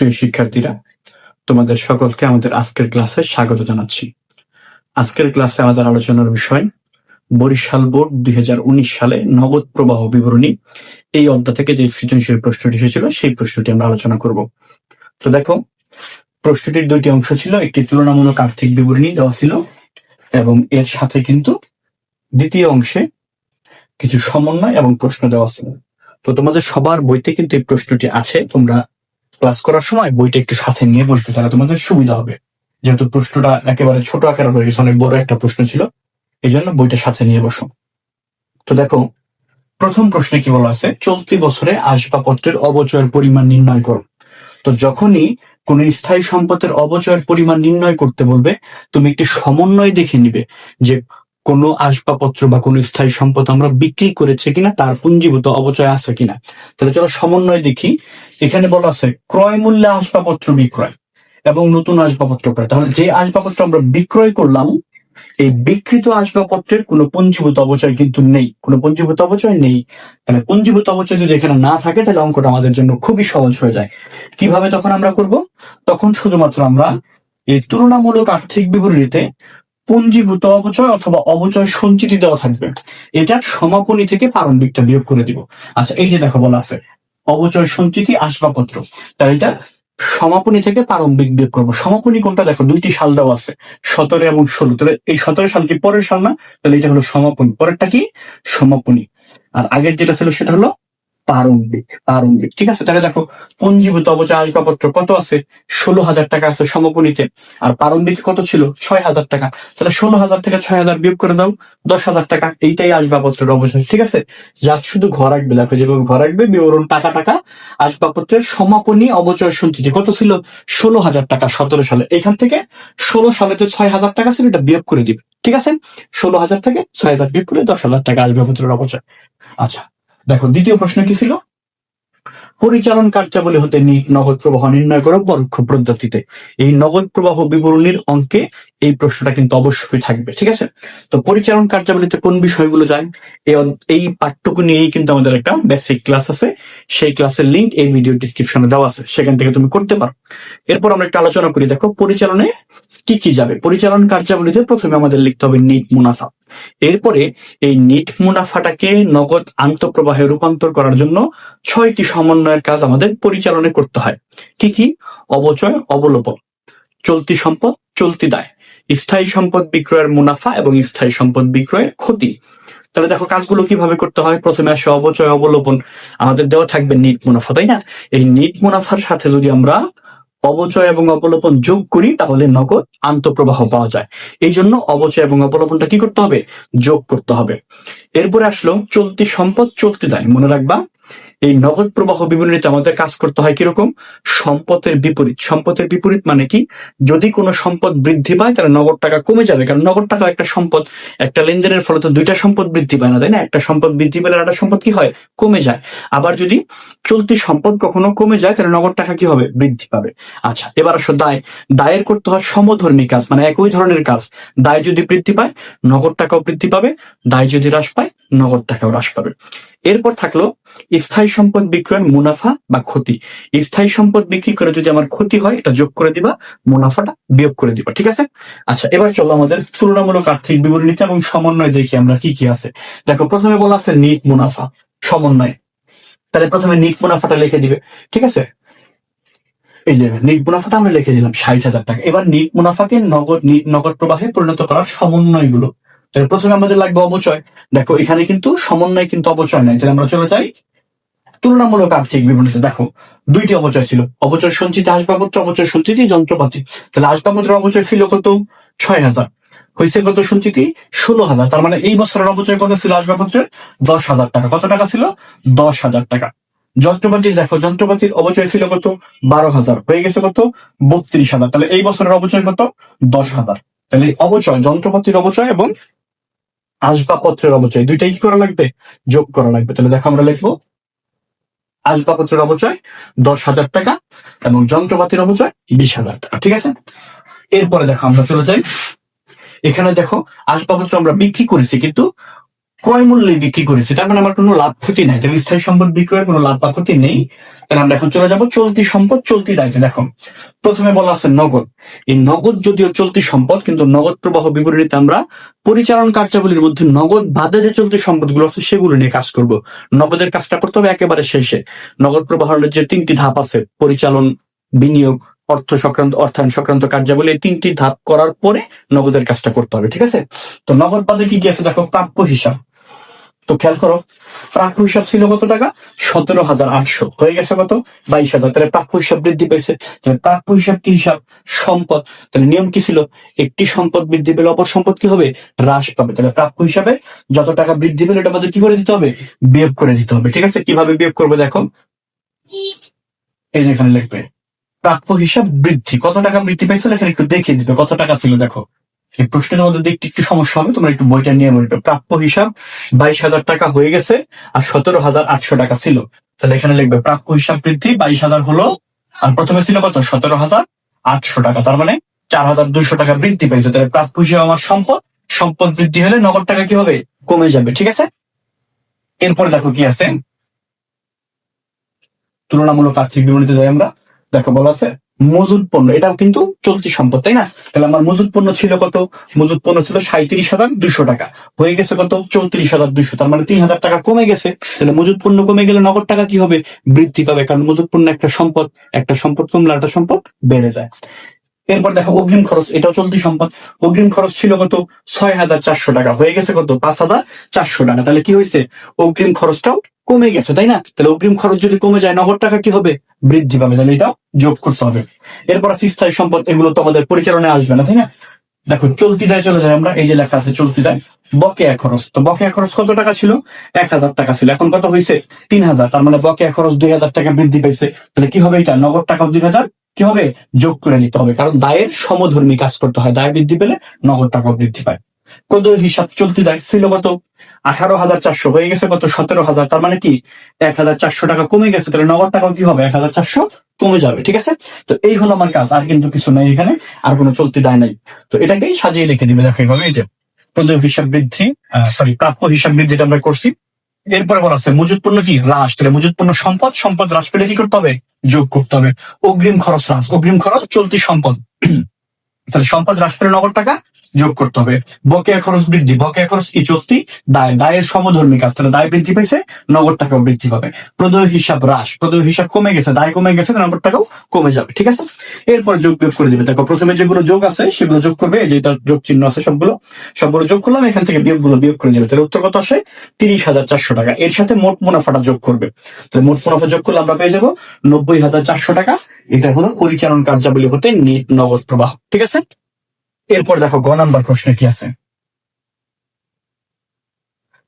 প্রিয় শিক্ষার্থীরা, তোমাদের সকলকে আমাদের আজকের ক্লাসে স্বাগত জানাচ্ছি। আজকের ক্লাসে আমাদের আলোচনার বিষয়, বরিশাল বোর্ড দুই হাজার উনিশ সালে নগদ প্রবাহ বিবরণী। এই অধ্যায় থেকে যে সৃজনশীল প্রশ্নটি এসেছিল, সেই প্রশ্নটি আমরা আলোচনা করব। তো দেখো, প্রশ্নটির দুইটি অংশ ছিল, একটি তুলনামূলক আর্থিক বিবরণী দেওয়া ছিল, এবং এর সাথে কিন্তু দ্বিতীয় অংশে কিছু সমন্বয় এবং প্রশ্ন দেওয়া ছিল। তো তোমাদের সবার বইতে কিন্তু এই প্রশ্নটি আছে, তোমরা ক্লাস করার সময় বইটা একটু সাথে নিয়ে বসবে, তাহলে তোমাদের সুবিধা হবে। যেহেতু প্রশ্নটা একেবারে ছোট আকারে হয়ে গেছে, অনেক বড় একটা প্রশ্ন ছিল এই জন্য বইটা সাথে নিয়ে বসো। তো দেখো, প্রথম প্রশ্নে কি বলা আছে? চলতি বছরে আসবাবপত্রের অবচয়ের পরিমাণ নির্ণয় করো। তো যখনই কোন স্থায়ী সম্পদের অবচয়ের পরিমাণ নির্ণয় করতে বলবে, তুমি একটি সমন্বয় দেখে নিবে যে কোনো আসবাবপত্র বা কোনো স্থায়ী সম্পদ আমরা বিক্রি করেছে কিনা, তার পুঞ্জীভূত অবচয় আছে কিনা। তাহলে চলো সমন্বয় দেখি। এখানে বলা আছে, ক্রয় মূল্যে আসবাবপত্র বিক্রয় এবং নতুন আসবাবপত্র ক্রয়। তাহলে যে আসবাবপত্র আমরা বিক্রয় করলাম, এই বিকৃত আসবাবপত্রের কোনো পঞ্জীভূত অবচয় কিন্তু নেই। কোনো পঞ্জীভূত অবচয় নেই। তাহলে পঞ্জীভূত অবচয় যদি এখানে না থাকে, তাহলে অঙ্কটা আমাদের জন্য খুবই সহজ হয়ে যায়। কীভাবে তখন আমরা করব? তখন শুধুমাত্র আমরা এই তুলনামূলক আর্থিক বিবরণীতে পঞ্জীভূত অবচয় অথবা অবচয় সঞ্চিতি দেওয়া থাকবে। এটার সমাপনী থেকে প্রারম্ভিকটা বিয়োগ করে দিব। আচ্ছা এই যে দেখো বলা আছে, অবচয় সঞ্চিতি আসবাবপত্র। তাহলে এটা সমাপনী থেকে প্রারম্ভিক বিয়োগ করব। সমাপনী কোনটা দেখো, দুইটি সাল দেওয়া আছে, সতেরো এবং ষোলো। তাহলে এই সতেরো সাল কি পরের সাল না? তাহলে এটা হলো সমাপনী। পরেরটা কি? সমাপনী। আর আগের যেটা ছিল সেটা হলো প্রারম্ভিক প্রারম্ভিক। ঠিক আছে? তাহলে দেখো, পঞ্জীভূত অবচয় আসবাবপত্র কত আছে? ষোলো হাজার টাকা আছে সমপনীতে আর প্রারম্ভিক কত ছিল? ছয় হাজার টাকা। তাহলে ষোলো হাজার থেকে ছয় হাজার বিয়োগ করে দাও, দশ হাজার টাকা। এইটাই আসবাবপত্রের অবচয়, ঠিক আছে? জাস্ট শুধু ঘর রাখবে, দেখো, যেভাবে ঘর রাখবে, বিবরণ, টাকা টাকা, আসবাবপত্রের সমাপনী অবচয় সঞ্চিতি কত ছিল? ষোলো হাজার টাকা, সতেরো সালে। এখান থেকে ষোলো সালে যে ছয় হাজার টাকা ছিল, এটা বিয়োগ করে দিবে। ঠিক আছে? ষোলো হাজার থেকে ছয় হাজার বিয়োগ করে দশ হাজার টাকা আসবাবপত্রের অবচয়। আচ্ছা দেখো, দ্বিতীয় প্রশ্ন কি ছিল? পরিচালন কার্যাবলী হতে নগদ প্রবাহ নির্ণয় করো পরোক্ষ পদ্ধতিতে। এই নগদ প্রবাহ বিবরণীর অঙ্কে এই প্রশ্নটা কিন্তু অবশ্যই থাকবে, ঠিক আছে? তো পরিচালন কার্যাবলীতে কোন বিষয়গুলো যায়? এই পাঠ্যটুকু নিয়েই কিন্তু আমাদের একটা বেসিক ক্লাস আছে। সেই ক্লাসের লিঙ্ক এই ভিডিও ডিসক্রিপশনে দেওয়া আছে। সেখান থেকে তুমি করতে পারো। এরপর আমরা একটা আলোচনা করি। দেখো, পরিচালনে কি কি যাবে? পরিচালন কার্যাবলীতে প্রথমে আমাদের লিখতে হবে নিট মুনাফা। এরপরে এই নিট মুনাফাটাকে নগদ আন্তঃপ্রবাহে রূপান্তর করার জন্য ছয়টি সমন্বয়ের কাজ আমাদের পরিচালনে করতে হয়। কি কি? অবচয়, অবলোপন। চলতি সম্পদ, চলতি দায়। স্থায়ী সম্পদ বিক্রয়ের মুনাফা এবং স্থায়ী সম্পদ বিক্রয়ের ক্ষতি। তাহলে দেখো, কাজগুলো কীভাবে করতে হয়? প্রথমে আসে, অবচয়, অবলোপন। আমাদের দেওয়া থাকবে নিট মুনাফা, তাই না? এই নিট মুনাফার সাথে যদি আমরা অবচয় এবং অবলোপন যোগ করি, তাহলে নগদ আন্তঃপ্রবাহ পাওয়া যায়। এই জন্য অবচয় এবং অবলোপনটা কি করতে হবে? যোগ করতে হবে। এরপরে আসলো চলতি সম্পদ, চলতি দায়। মনে রাখবা এই নগদ প্রবাহ বিবরণীতে আমাদের কাজ করতে হয় কীরকম? সম্পদের বিপরীত। সম্পদের বিপরীত মানে কি? যদি কোনো সম্পদ বৃদ্ধি পায়, তাহলে নগদ টাকা কমে যাবে। কারণ নগদ টাকা একটা সম্পদ, একটা লেনদেনের ফলে তো দুইটা সম্পদ বৃদ্ধি পায় না, তাই না? একটা সম্পদ বৃদ্ধি পেলে একটা সম্পদ কি হয়? কমে যায়। আবার যদি চলতি সম্পদ কখনো কমে যায়, তাহলে নগদ টাকা কি হবে? বৃদ্ধি পাবে। আচ্ছা এবার আসো দায়। দায়ের করতে হয় সমধর্মী কাজ মানে একই ধরনের কাজ। দায় যদি বৃদ্ধি পায়, নগদ টাকাও বৃদ্ধি পাবে। দায় যদি হ্রাস পায়, নগদ টাকাও হ্রাস পাবে। এরপর থাকল স্থায়ী সম্পদ বিক্রয়ের মুনাফা বা ক্ষতি। স্থায়ী সম্পদ বিক্রি করে যদি আমার ক্ষতি হয়, এটা যোগ করে দিবা, মুনাফাটা বিয়োগ করে দিবা, ঠিক আছে? আচ্ছা এবার চলো আমাদের তুলনামূলক আর্থিক বিবরণীতে এবং সমন্বয় দেখি আমরা কি কি আছে। দেখো, প্রথমে বলা আছে নিট মুনাফা, সমন্বয়। তাহলে প্রথমে নিট মুনাফাটা লিখে দিবে, ঠিক আছে? এই যে নিট মুনাফাটা আমরা লিখে দিলাম, ষাট হাজার টাকা। এবার নিট মুনাফাকে নগদ নগদ প্রবাহে পরিণত করার সমন্বয়গুলো। তাহলে প্রথমে আমাদের লাগবে অবচয়। দেখো, এখানে কিন্তু সমন্বয় কিন্তু অবচয় নাই। তাহলে আমরা চলে যাই তুলনামূলক আর্থিক বিবরণীতে দেখো, দুইটি অবচয় ছিল। অবচয় সঞ্চিত আসবাবপত্র অবচয় সঞ্চিতি যন্ত্রপাতি। তাহলে আসবাবপত্রের অবচয় ছিল কত? ছয় হাজার। হয়েছে কত সঞ্চিতি? ষোলো হাজার। তার মানে এই বছরের অবচয় কত ছিল আসবাবপত্রের? দশ হাজার টাকা। কত টাকা ছিল? দশ হাজার টাকা। যন্ত্রপাতির দেখো, যন্ত্রপাতির অবচয় ছিল কত? বারো হাজার। হয়ে গেছে কত? বত্রিশ হাজার। তাহলে এই বছরের অবচয় কত? দশ হাজার। তাহলে অবচয় যন্ত্রপাতির অবচয় এবং আসবাবপত্রের অবচয় দুইটাই কি করা লাগবে? যোগ করা লাগবে। তাহলে দেখো আমরা লিখব আসবাবপত্রের অবচয় দশ হাজার টাকা এবং যন্ত্রপাতির অবচয় বিশ হাজার টাকা, ঠিক আছে? এরপরে দেখো আমরা চলে যাই। এখানে দেখো আসবাবপত্র আমরা বিক্রি করেছি, কিন্তু ক্রয় মূল্যে বিক্রি করেছি, তার মানে আমার কোনো লাভ ক্ষতি নাই। তাহলে স্থায়ী সম্পদ বিক্রয়ের কোনো লাভ বা ক্ষতি নেই। তাহলে আমরা এখন চলে যাব চলতি সম্পদ, চলতি দায়িত্বে। দেখো, প্রথমে বলা আছে নগদ। এই নগদ যদিও চলতি সম্পদ, কিন্তু নগদ প্রবাহ বিবরণীতে আমরা পরিচালন কার্যাবলীর মধ্যে নগদ বাদে যে চলতি সম্পদগুলো আছে, সেগুলো নিয়ে কাজ করব। নগদের কাজটা করতে হবে একেবারে শেষে। নগদ প্রবাহের যে তিনটি ধাপ আছে, পরিচালন, বিনিয়োগ, অর্থ সংক্রান্ত, অর্থায়ন সংক্রান্ত কার্যাবলী তিনটি ধাপ করার পরে নগদের কাজটা করতে হবে, ঠিক আছে? তো নগদ বাদে কি আছে? দেখো, প্রাপ্য হিসাব। তো খেয়াল করো প্রাপ্য হিসাব ছিল কত টাকা? সতেরো হাজার আটশো। হয়ে গেছে কত? বাইশ হাজার। তাহলে প্রাপ্য হিসাব বৃদ্ধি পেয়েছে। প্রাপ্য হিসাব কি হিসাব? সম্পদ। তাহলে নিয়ম কি ছিল? একটি সম্পদ বৃদ্ধি পেলে অপর সম্পদ কি হবে? হ্রাস পাবে। তাহলে প্রাপ্য হিসাবে যত টাকা বৃদ্ধি পেলে এটা আমাদের কি করে দিতে হবে? বিয়োগ করে দিতে হবে। ঠিক আছে? কীভাবে বিয়োগ করবে দেখো? এই যে এখানে লিখবে। প্রাপ্য হিসাব বৃদ্ধি। কত টাকা বৃদ্ধি পাইছিল এখানে একটু দেখিয়ে দিবে। কত টাকা ছিল দেখো? এই প্রশ্নের মধ্যে দেখতে একটু সমস্যা হবে, তোমরা একটু বইটা নিয়ে বলবে প্রাপ্য হিসাব। বাইশ হাজার টাকা হয়ে গেছে আর সতেরো হাজার আটশো টাকা ছিল। তাহলে এখানে লিখবে, প্রাপ্য হিসাব বৃদ্ধি বাইশ হাজার হলো, আর প্রথমে ছিল কত? সতেরো হাজার আটশো টাকা। তার মানে চার হাজার দুইশো টাকা বৃদ্ধি পেয়েছে। তাহলে প্রাপ্য হিসাব আমার সম্পদ। সম্পদ বৃদ্ধি হলে নগদ টাকা কি হবে? কমে যাবে, ঠিক আছে? এরপরে দেখো কি আছে। তুলনামূলক আর্থিক বিবরণীতে যাই আমরা। দেখো বলা আছে? মজুদ পণ্য, এটাও কিন্তু চলতি সম্পদ, তাই না? তাহলে আমার মজুদ পণ্য ছিল কত? মজুদ পণ্য ছিল সাঁত্রিশ হাজার দুইশো টাকা। হয়ে গেছে কত? চৌত্রিশ হাজার দুইশো তার মানে তিন হাজার টাকা কমে গেছে। তাহলে মজুদ পণ্য কমে গেলে নগদ টাকা কি হবে? বৃদ্ধি পাবে, কারণ মজুদ পণ্য একটা সম্পদ একটা সম্পদ কমলে একটা সম্পদ বেড়ে যায়। এরপর দেখো অগ্রিম খরচ, এটাও চলতি সম্পদ। অগ্রিম খরচ ছিল কত? ছয় হাজার চারশো টাকা, হয়ে গেছে কত? পাঁচ হাজার চারশো টাকা। তাহলে কি হয়েছে? অগ্রিম খরচটাও কমে গেছে, তাই না? তাহলে অগ্রিম খরচ যদি কমে যায়, নগদ টাকা কি হবে? বৃদ্ধি পাবে, তাহলে এটাও যোগ করতে হবে। এরপর স্থায়ী সম্পদ, এগুলো তো আমাদের পরিচালনায় আসবে না, তাই না? দেখো, চলতি দায় চলে যায় আমরা, এই যে লেখা আছে চলতি দায়, বকেয়া খরচ। তো বকেয়া খরচ কত টাকা ছিল? এক হাজার টাকা ছিল। এখন কত হয়েছে? তিন হাজার। তার মানে বকেয়া খরচ দুই হাজার টাকা বৃদ্ধি পেয়েছে তাহলে কি হবে এটা? নগদ টাকা দুই হাজার। কি হবে? যোগ করে নিতে হবে। কারণ দায়ের সমধর্মী কাজ করতে হয়। দায় বৃদ্ধি পেলে নগদ টাকাও বৃদ্ধি পায়। প্রদয় হিসাব চলতি দায় ছিল কত? আঠারো হাজার চারশো হয়ে গেছে, কত সতেরো হাজার। তার মানে কি? এক হাজার চারশো টাকা কমে গেছে, তাহলে নগদ টাকা কি হবে? এক হাজার চারশো কমে যাবে, ঠিক আছে? তো এই হলো আমার কাজ, আর কিন্তু কিছু নাই এখানে, আর কোনো চলতি দায় নাই। তো এটাকেই সাজিয়ে লিখে দিবে, দেখো এইভাবে, এই যে প্রদয় হিসাব বৃদ্ধি সরি প্রাপ্য হিসাব বৃদ্ধি যেটা আমরা করছি। এরপরে বলা আছে মজুদ পণ্য কি? হ্রাস। তাহলে মজুদ পণ্য সম্পদ সম্পদ হ্রাস পেলে কি করতে হবে? যোগ করতে হবে। অগ্রিম খরচ হ্রাস। অগ্রিম খরচ চলতি সম্পদ। তাহলে সম্পদ হ্রাস পেলে নগদ টাকা যোগ করতে হবে। বকেয়া খরচ বৃদ্ধি। বকেয়া খরচ কি চলতি দায় দায়ের সমধর্মী কাজ তাহলে দায় বৃদ্ধি পেয়েছে নগদ টাকাও বৃদ্ধি পাবে। প্রদয় হিসাব হ্রাস। প্রদয় হিসাব কমে গেছে, দায় কমে গেছে, নগদ টাকাও কমে যাবে, ঠিক আছে? এরপর যোগ বিয়োগ করে দিবে। দেখো, প্রথমে যেগুলো যোগ আছে, সেগুলো যোগ করবে। এই যে তার যোগ চিহ্ন আছে সবগুলো। সবগুলো যোগ করলাম, এখান থেকে বিয়োগগুলো বিয়োগ করে দিবে। তাহলে উত্তর কত আসে? তিরিশ হাজার চারশো টাকা। এর সাথে মোট মুনাফাটা যোগ করবে। তাহলে মোট মুনাফা যোগ করলে আমরা পেয়ে যাব নব্বই হাজার চারশো টাকা। এটা হলো পরিচালন কার্যাবলী হতে নিট নগদ প্রবাহ, ঠিক আছে? এরপর দেখো, গ নাম্বার প্রশ্নে কি আছে?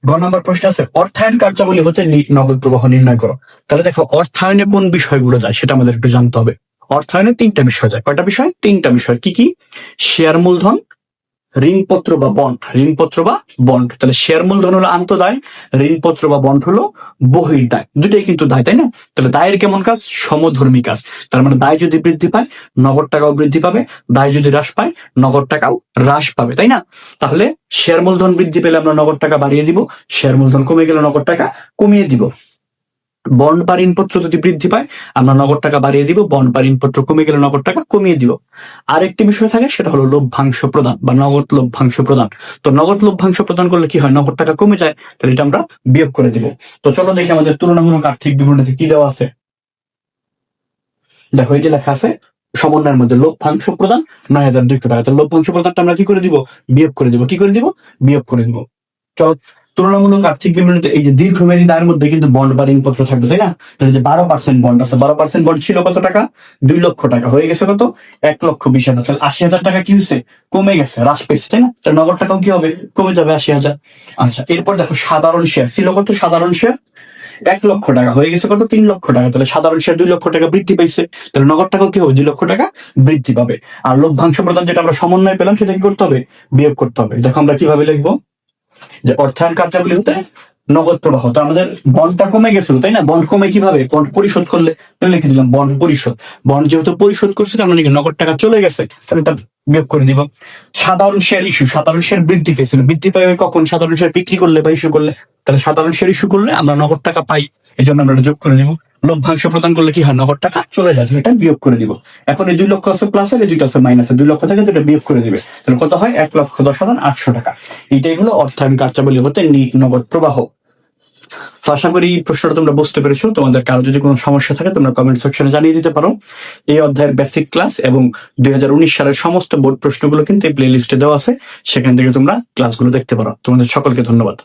গ নাম্বার প্রশ্ন আছে, অর্থায়ন কার্যাবলী হতে নগদ প্রবাহ নির্ণয় করো। তাহলে দেখো, অর্থায়নে কোন বিষয়গুলো যায়, সেটা আমাদের একটু জানতে হবে। অর্থায়নে তিনটা বিষয় যায়। কয়টা বিষয়? তিনটা বিষয়। কি কি? শেয়ার মূলধন ঋণপত্র বা বন্ড ঋণপত্র বা বন্ড তাহলে শেয়ার মূলধন হলো আন্তদায়, ঋণপত্র বা বন্ড হলো বহির দায়। দুটাই কিন্তু দায়, তাই না? তাহলে দায়ের কেমন কাজ? সমধর্মী কাজ। তার মানে দায় যদি বৃদ্ধি পায়, নগদ টাকাও বৃদ্ধি পাবে। দায় যদি হ্রাস পায়, নগদ টাকাও হ্রাস পাবে, তাই না? তাহলে শেয়ার মূলধন বৃদ্ধি পেলে আমরা নগদ টাকা বাড়িয়ে দিব। শেয়ার মূলধন কমে গেলে নগদ টাকা কমিয়ে দিব। বন্ড বা ঋণপত্র যদি বৃদ্ধি পায়, আমরা নগদ টাকা বাড়িয়ে দিব বন্ড বা ঋণপত্র কমে গেলে নগদ টাকা কমিয়ে দিব। আরেকটি বিষয় থাকে, সেটা হলো লভ্যাংশ প্রদান বা নগদ লভ্যাংশ প্রদান। তো নগদ লভ্যাংশ প্রদান করলে কি হয়? নগদ টাকা কমে যায়, তাহলে এটা আমরা বিয়োগ করে দিব। তো চলো দেখি আমাদের তুলনামূলক আর্থিক বিবরণীতে কি দেওয়া আছে। দেখো যে লেখা আছে, সমন্বয়ের মধ্যে লভ্যাংশ প্রদান নয় হাজার দুইশো টাকা। লভ্যাংশ প্রদানটা আমরা কি করে দিব? বিয়োগ করে দিব। কি করে দিব? বিয়োগ করে দিব। চলো তুলনামূলক আর্থিক বিবরণীতে এই যে দীর্ঘমেয়াদী দায়ের মধ্যে কিন্তু বন্ড বা ঋণপত্র থাকবে, তাই না? তাহলে যে বারো পার্সেন্ট বন্ড আছে, বারো পার্সেন্ট বন্ড ছিল কত টাকা? দুই লক্ষ টাকা। হয়ে গেছে কত? এক লক্ষ বিশ হাজার। তাহলে আশি হাজার টাকা কি হয়েছে? কমে গেছে, হ্রাস পেয়েছে, তাই না? তাহলে নগদ টাকাও কি হবে? কমে যাবে আশি হাজার। আচ্ছা এরপর দেখো সাধারণ শেয়ার ছিল কত সাধারণ শেয়ার এক লক্ষ টাকা। হয়ে গেছে কত? তিন লক্ষ টাকা। তাহলে সাধারণ শেয়ার দুই লক্ষ টাকা বৃদ্ধি পাইছে তাহলে নগদ টাকাও কি হবে? দুই লক্ষ টাকা বৃদ্ধি পাবে। আর লভ্যাংশ প্রদান যেটা আমরা সমন্বয় পেলাম, সেটা কি করতে হবে? বিয়োগ করতে হবে। দেখো আমরা কীভাবে লিখব? যে অর্থায়ন কার্যাবলী হতে নগদ প্রবাহ। তো আমাদের বন্ডটা কমে গেছিল, তাই না? বন্ড কমে কীভাবে? বন্ড পরিশোধ করলে লিখে দিলাম বন পরিশোধ। বন্ড যেহেতু পরিশোধ করছে, তার মানে নগদ টাকা চলে গেছে, তাহলে এটা বিয়োগ করে দিব। সাধারণ শেয়ার ইস্যু সাধারণ শেয়ার বৃদ্ধি পেয়েছিল। বৃদ্ধি পাবে কখন? সাধারণ শেয়ার বিক্রি করলে বা ইস্যু করলে, তাহলে সাধারণ শেয়ার ইস্যু করলে আমরা নগদ টাকা পাই। এই জন্য আমরা যোগ করে দিব লভ্যাংশ প্রদান করলে কি হয়? নগদ টাকা চলে যাচ্ছে এটা বিয়োগ করে দিব এখন এই দুই লক্ষ আছে প্লাস আর এই দুইটা আছে মাইনাস দুই লক্ষ থেকে যেটা বিয়োগ করে দিবে। তাহলে কত হয়? এক লক্ষ দশ হাজার আটশো টাকা। এটাই হলো অর্থায়ন কার্যাবলী হতে নগদ প্রবাহ। আশা করি প্রশ্নটা তোমরা বুঝতে পেরেছ। তোমাদের কারও যদি কোনো সমস্যা থাকে, তোমরা কমেন্ট সেকশনে জানিয়ে দিতে পারো। এই অধ্যায়ের বেসিক ক্লাস এবং দুই হাজার উনিশ সালের সমস্ত বোর্ড প্রশ্নগুলো কিন্তু এই প্লে লিস্টে দেওয়া আছে। সেখান থেকে তোমরা ক্লাসগুলো দেখতে পারো। তোমাদের সকলকে ধন্যবাদ।